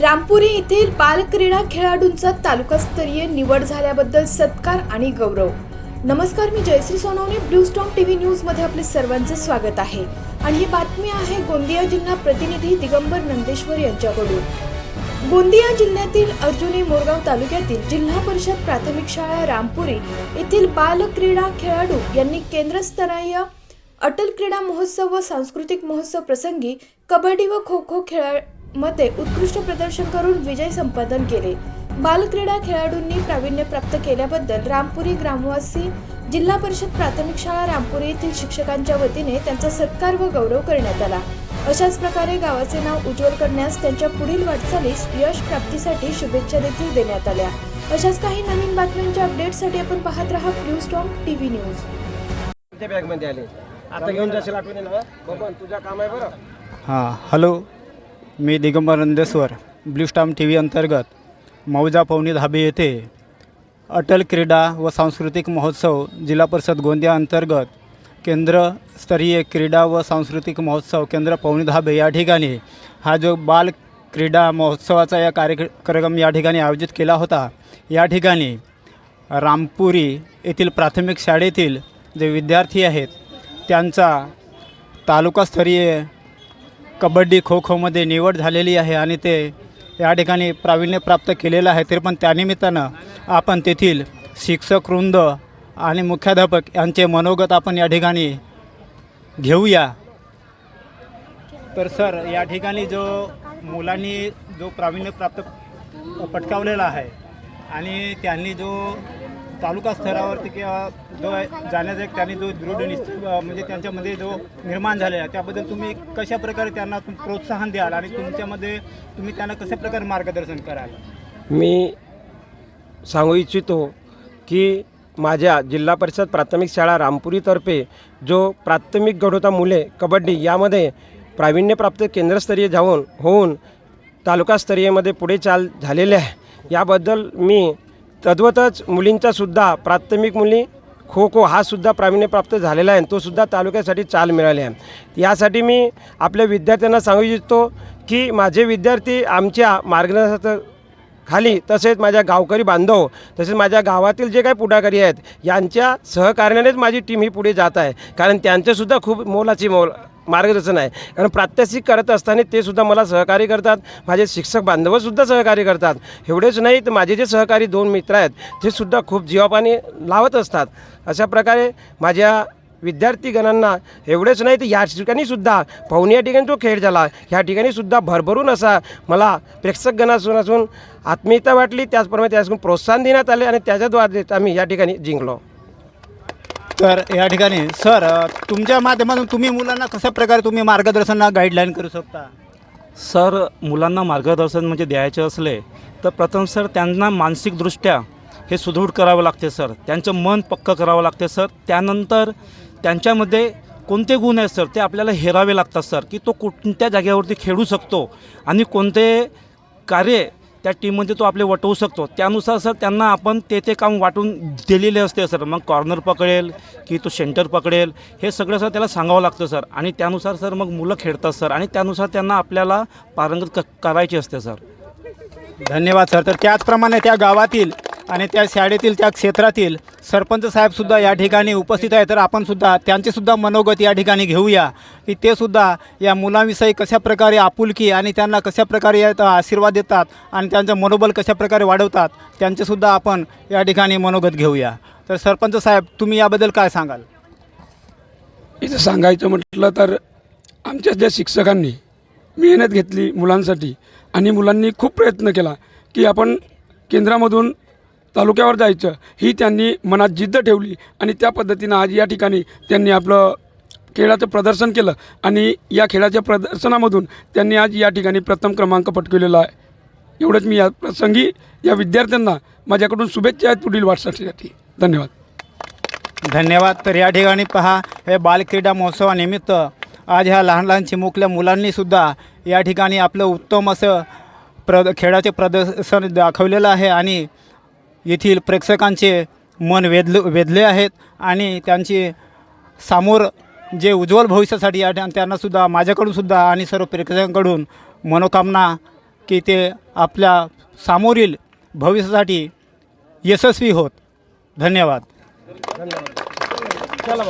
रामपुरी येथील बालक्रीडा खेळाडूंचा तालुकास्तरीय निवड झाल्याबद्दल सत्कार आणि गौरव. नमस्कार मी Jayashree Sonawane blue storm TV न्यूजमध्ये आपले सर्वांचे स्वागत आहे. आणि ही बातमी आहे गोंदिया जिल्हा प्रतिनिधी दिगंबर नंदेश्वर यांच्याकडून. गोंदिया जिल्ह्यातील अर्जुनी मोरगाव तालुक्यातील जिल्हा परिषद प्राथमिक शाळा रामपुरी येथील बालक्रीडा खेळाडू यांनी केंद्रस्तरीय अटल क्रीडा महोत्सव व सांस्कृतिक महोत्सव प्रसंगी कबड्डी व खो खो खेळामध्ये उत्कृष्ट प्रदर्शन करून विजय संपादन केले. बालक्रीडा खेळाडूंनी प्रावीण्य प्राप्त केल्याबद्दल रामपुरी ग्रामवासी जिल्हा परिषद प्राथमिक शाळा रामपुरी येथील शिक्षकांच्या वतीने त्यांचा सत्कार व गौरव करण्यात आला. अशाच प्रकारे गावाचे नाव उज्ज्वल करण्यास त्यांच्या पुढील वाटचालीस यश प्राप्तीसाठी शुभेच्छा देखील देण्यात आल्या. अशाच काही नवीन बातम्यांच्या अपडेटसाठी आपण पाहत राहा ब्लू स्टॉम टीव्ही न्यूज त्या बॅगमध्ये आले? आता घेऊन जाशील आठवणी ना बबन तुझं काम आहे बरं. हां हॅलो. मी Digambar Nandeshwar blue storm TV अंतर्गत मौजा पवनी धाबे येथे अटल क्रीडा व सांस्कृतिक महोत्सव जिल्हा परिषद गोंदिया अंतर्गत केंद्रस्तरीय क्रीडा व सांस्कृतिक महोत्सव केंद्र पवनी धाबे या ठिकाणी हा जो बाल क्रीडा महोत्सवाचा या कार्यक्रम या ठिकाणी आयोजित केला होता या ठिकाणी रामपुरी येथील प्राथमिक शाळेतील जे विद्यार्थी आहेत त्यांचा तालुकास्तरीय कबड्डी खो खोमध्ये निवड झालेली आहे आणि ते या ठिकाणी प्रावीण्य प्राप्त केलेलं आहे. तरी पण त्यानिमित्तानं आपण तेथील शिक्षक वृंद आणि मुख्याध्यापक यांचे मनोगत आपण या ठिकाणी घेऊया. तर सर या ठिकाणी जो मुलांनी जो प्रावीण्य प्राप्त पटकावलेला आहे आणि त्यांनी जो तालुका स्तरावरती किंवा जो जाण्याचा एक त्यांनी जो दृढ निश्चित म्हणजे त्यांच्यामध्ये जो निर्माण झालेला आहे त्याबद्दल तुम्ही कशा प्रकारे त्यांना तुम- प्रोत्साहन द्याल आणि तुमच्यामध्ये तुम्ही त्यांना कशा प्रकारे मार्गदर्शन कराल? मी सांगू इच्छितो की माझ्या जिल्हा परिषद प्राथमिक शाळा रामपुरीतर्फे जो प्राथमिक गडोता मुले कबड्डी यामध्ये प्रावीण्यप्राप्त केंद्रस्तरीय जाऊन होऊन तालुकास्तरीयमध्ये पुढे चाल झालेले आहे. याबद्दल मी तद्वतच मुलींचासुद्धा प्राथमिक मुली खो खो हा सुद्धा प्रावीण्यप्राप्त झालेला आहे तोसुद्धा तालुक्यासाठी चाल मिळाली आहे. यासाठी मी आपल्या विद्यार्थ्यांना सांगू इच्छितो की माझे विद्यार्थी आमच्या मार्गदर्शक खाली तसेच माझ्या गावकरी बांधव तसेच माझ्या गावातील जे काही पुढाकारी आहेत यांच्या सहकार्यानेच माझी टीम ही पुढे जात आहे. कारण त्यांच्यासुद्धा खूप मोलाची मोल मार्गदर्शन आहे. कारण प्रात्यक्षिक करत असताना ते सुद्धा मला सहकार्य करतात. माझे शिक्षक बांधवसुद्धा सहकार्य करतात. एवढेच नाही तर माझे जे सहकारी दोन मित्र आहेत ते सुद्धा खूप जीवापाणी लावत असतात. अशा प्रकारे माझ्या विद्यार्थीगणांना एवढेच नाही तर या ठिकाणीसुद्धा पाहुणे या ठिकाणी जो खेळ झाला. ह्या ठिकाणीसुद्धा भरभरून असा मला प्रेक्षकगणासून असून आत्मीयता वाटली. त्याचप्रमाणे त्यासून प्रोत्साहन देण्यात आले आणि त्याच्याद्वारे आम्ही या ठिकाणी जिंकलो. तर या ठिकाणी सर तुमच्या माध्यमातून तुम्ही मुलांना कशा प्रकारे तुम्ही मार्गदर्शनला गाईडलाईन करू शकता? सर मुलांना मार्गदर्शन म्हणजे द्यायचे असले तर प्रथम सर त्यांना मानसिकदृष्ट्या हे सुदृढ करावं लागते सर. त्यांचं मन पक्कं करावं लागते सर. त्यानंतर त्यांच्यामध्ये कोणते गुण आहेत सर ते आपल्याला हेरावे लागतात सर की तो कोणत्या जागेवरती खेळू शकतो आणि कोणते कार्य त्या टीममध्ये तो आपले वटवू शकतो. त्यानुसार सर त्यांना आपण ते ते काम वाटून दिलेले असते सर. मग कॉर्नर पकडेल की तो सेंटर पकडेल हे सगळं सर त्याला सांगावं लागतं सर. आणि त्यानुसार सर मग मुलं खेळतात सर. आणि त्यानुसार त्यांना आपल्याला पारंगत क करायची असते सर. धन्यवाद सर. तर त्याचप्रमाणे त्या गावातील आणि त्या शाळेतील त्या क्षेत्रातील सरपंच साहेबसुद्धा या ठिकाणी उपस्थित आहे तर आपणसुद्धा त्यांचेसुद्धा मनोगत या ठिकाणी घेऊया की ते सुद्धा या मुलांविषयी कशा प्रकारे आपुलकी आणि त्यांना कशा प्रकारे आशीर्वाद देतात आणि त्यांचं मनोबल कशाप्रकारे वाढवतात त्यांचेसुद्धा आपण या ठिकाणी मनोगत घेऊया. तर सरपंच साहेब तुम्ही याबद्दल काय सांगाल? इथं सांगायचं म्हटलं तर आमच्या ज्या शिक्षकांनी मेहनत घेतली मुलांसाठी आणि मुलांनी खूप प्रयत्न केला की आपण केंद्रामधून तालुक्यावर जायचं. ही त्यांनी मनात जिद्द ठेवली आणि त्या पद्धतीनं आज या ठिकाणी त्यांनी आपलं खेळाचं प्रदर्शन केलं आणि या खेळाच्या प्रदर्शनामधून त्यांनी आज या ठिकाणी प्रथम क्रमांक पटकवलेला आहे. एवढंच मी या प्रसंगी या विद्यार्थ्यांना माझ्याकडून शुभेच्छा आहेत. पुढील वाटसाठी धन्यवाद. धन्यवाद. तर या ठिकाणी पहा हे बालक्रीडा महोत्सवानिमित्त आज ह्या लहान लहान चिमुकल्या मुलांनीसुद्धा या ठिकाणी आपलं उत्तम असं प्र खेळाचे प्रदर्शन दाखवलेलं आहे आणि येथील प्रेक्षकांचे मन वेधले वेधले आहेत आणि त्यांची समोर जे उज्ज्वल भविष्यासाठी या त्यांनासुद्धा माझ्याकडूनसुद्धा आणि सर्व प्रेक्षकांकडून मनोकामना की ते आपल्या सामोरील भविष्यासाठी यशस्वी होत. धन्यवाद. चला